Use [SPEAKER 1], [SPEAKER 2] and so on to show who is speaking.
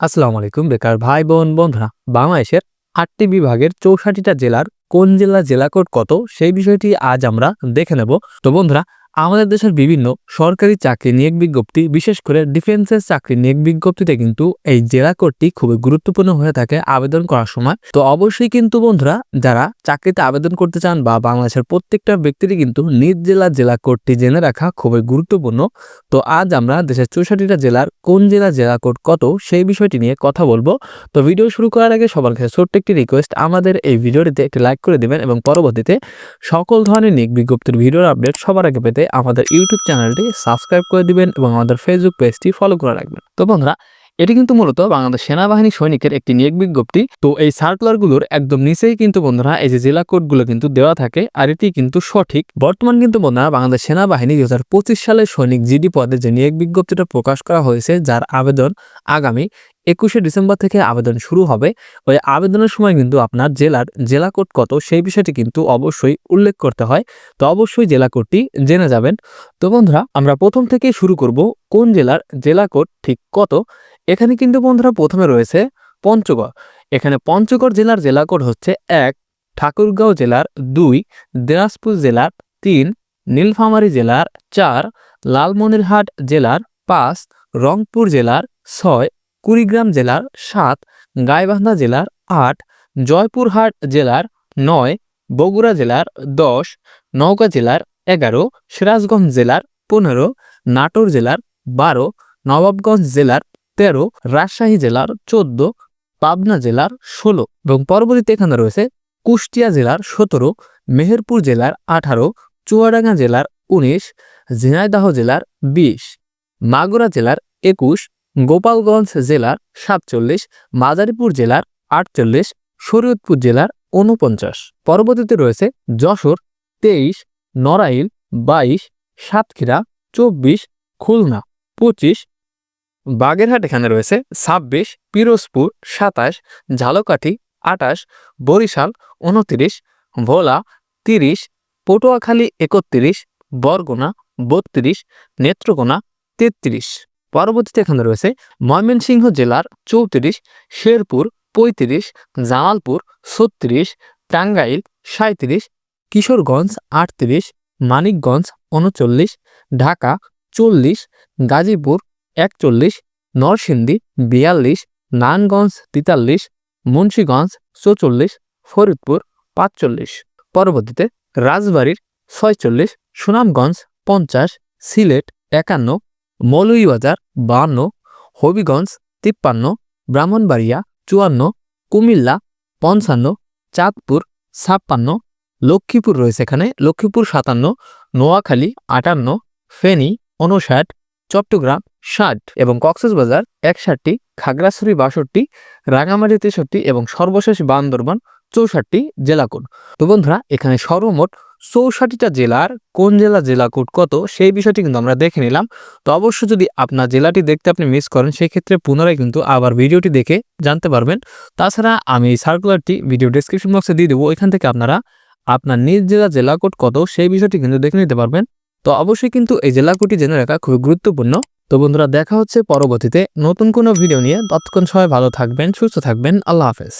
[SPEAKER 1] আসসালামু আলাইকুম, বেকার ভাই বোন বন্ধুরা। বাংলাদেশের আটটি বিভাগের চৌষাটিটা জেলার কোন জেলা জেলা কোড কত? সেই বিষয়টি আজ আমরা দেখে নেব। তো বন্ধুরা আমাদের দেশের বিভিন্ন সরকারি চাকরি নিয়োগ বিজ্ঞপ্তি, বিশেষ করে ডিফেন্সের চাকরি নিয়োগ বিজ্ঞপ্তিতে কিন্তু এই জেলা কোডটি খুবই গুরুত্বপূর্ণ হয়ে থাকে আবেদন করার সময়। তো অবশ্যই কিন্তু বন্ধুরা, যারা চাকরিতে আবেদন করতে চান বা বাংলাদেশের প্রত্যেকটা ব্যক্তিরই কিন্তু নিজ জেলার জেলা কোডটি জেনে রাখা খুবই গুরুত্বপূর্ণ। তো আজ আমরা দেশের চৌষট্টিটা জেলার কোন জেলা জেলা কোড কত সেই বিষয়টি নিয়ে কথা বলব। তো ভিডিও শুরু করার আগে সবার কাছে ছোট্ট একটি রিকোয়েস্ট আমাদের এই ভিডিওটিতে একটি লাইক করে দিবেন এবং পরবর্তীতে সকল ধরনের নিক বিজ্ঞপ্তির ভিডিওর আপডেট সবার আগে পেতে আমাদের ইউটিউব চ্যানেলটি সাবস্ক্রাইব করে দিবেন এবং আমাদের ফেসবুক পেজটি ফলো করে রাখবেন। তো বন্ধুরা, এটি কিন্তু মূলত বাংলাদেশ সেনাবাহিনী সৈনিকের একটি নিয়োগ বিজ্ঞপ্তি। তো এই সার্কুলারগুলোর একদম নিচেই কিন্তু বন্ধুরা, এই যে জেলা কোডগুলো কিন্তু দেওয়া থাকে আর এটি কিন্তু সঠিক। বর্তমান কিন্তু বন্ধুরা, বাংলাদেশ সেনাবাহিনী দু হাজার পঁচিশ সালে সৈনিক জিডি পদে যে নিয়োগ বিজ্ঞপ্তিটা প্রকাশ করা হয়েছে, যার আবেদন আগামী একুশে ডিসেম্বর থেকে আবেদন শুরু হবে। ওই আবেদনের সময় কিন্তু আপনার জেলার জেলা কোড কত, সেই বিষয়টি কিন্তু অবশ্যই উল্লেখ করতে হয়। তো অবশ্যই জেলা কোডটি জেনে যাবেন। তো বন্ধুরা, আমরা প্রথম থেকে শুরু করব কোন জেলার জেলা কোড ঠিক কত। এখানে কিন্তু বন্ধুরা প্রথমে রয়েছে পঞ্চগড়। এখানে পঞ্চগড় জেলার জেলা কোড হচ্ছে এক, ঠাকুরগাঁও জেলার দুই, দিনাজপুর জেলার তিন, নীলফামারী জেলার চার, লালমনিরহাট জেলার পাঁচ, রংপুর জেলার ছয় কুড়িগ্রাম জেলার সাত, গাইবান্ধা জেলার আট, জয়পুরহাট জেলার নয়, বগুড়া জেলার দশ, নওগাঁ জেলার এগারো, সিরাজগঞ্জ জেলার পনেরো, নাটোর জেলার বারো, নবাবগঞ্জ জেলার তেরো, রাজশাহী জেলার চোদ্দ, পাবনা জেলার ষোলো এবং পরবর্তীতে এখানে রয়েছে কুষ্টিয়া জেলার সতেরো, মেহেরপুর জেলার আঠারো, চুয়াডাঙ্গা জেলার উনিশ, ঝিনাইদহ জেলার বিশ, মাগুরা জেলার একুশ গোপালগঞ্জ জেলার সাতচল্লিশ, মাদারীপুর জেলার আটচল্লিশ, শরীয়তপুর জেলার উনপঞ্চাশ পরবর্তীতে রয়েছে যশোর তেইশ, নড়াইল বাইশ, সাতক্ষীরা চব্বিশ, খুলনা পঁচিশ, বাগেরহাট এখানে রয়েছে ছাব্বিশ, পিরোজপুর সাতাশ, ঝালকাঠি আটাশ, বরিশাল উনত্রিশ ভোলা তিরিশ, পটুয়াখালী একত্রিশ, বরগুনা বত্রিশ, নেত্রকোনা তেত্রিশ। পরবর্তীতে এখানে রয়েছে ময়মনসিংহ জেলার চৌত্রিশ, শেরপুর পঁয়ত্রিশ, জামালপুর ছত্রিশ, টাঙ্গাইল সাঁত্রিশ কিশোরগঞ্জ আটত্রিশ, মানিকগঞ্জ উনচল্লিশ, ঢাকা চল্লিশ, গাজীপুর একচল্লিশ, নরসিংদী বিয়াল্লিশ, নারায়ণগঞ্জ তেতাল্লিশ, মুন্সীগঞ্জ চৌচল্লিশ, ফরিদপুর পাঁচচল্লিশ। পরবর্তীতে রাজবাড়ির ছয়চল্লিশ, সুনামগঞ্জ পঞ্চাশ, সিলেট একান্ন মৌলভীবাজার বাহান্ন, হবিগঞ্জ তিপ্পান্ন, ব্রাহ্মণবাড়িয়া চুয়ান্ন, কুমিল্লা পঞ্চান্ন, চাঁদপুর ছাপ্পান্ন, লক্ষ্মীপুর রয়েছে এখানে, লক্ষ্মীপুর সাতান্ন, নোয়াখালী আটান্ন, ফেনী উনষাট চট্টগ্রাম ষাট এবং কক্সবাজার একষট্টি, খাগড়াছড়ি বাষট্টি রাঙামাটি তেষট্টি এবং সর্বশেষ বান্দরবান চৌষট্টি জেলা কোড। তো বন্ধুরা, এখানে সর্বমোট চৌষট্টিটা জেলার কোন জেলা জেলা কোড কত, সেই বিষয়টি কিন্তু আমরা দেখে নিলাম। তো অবশ্য যদি আপনার জেলাটি দেখতে আপনি মিস করেন, সেই ক্ষেত্রে পুনরায় কিন্তু আবার ভিডিওটি দেখে জানতে পারবেন। তাছাড়া আমি এই সার্কুলারটি ভিডিও ডিসক্রিপশন বক্সে দিয়ে দেবো, ওইখান থেকে আপনারা আপনার নিজ জেলা জেলা কোড কত, সেই বিষয়টি কিন্তু দেখে নিতে পারবেন। তো অবশ্যই কিন্তু এই জেলা কোডটি জেনে রাখা খুবই গুরুত্বপূর্ণ। তো বন্ধুরা, দেখা হচ্ছে পরবর্তীতে নতুন কোনো ভিডিও নিয়ে। ততক্ষণ সবাই ভালো থাকবেন, সুস্থ থাকবেন। আল্লাহ হাফেজ।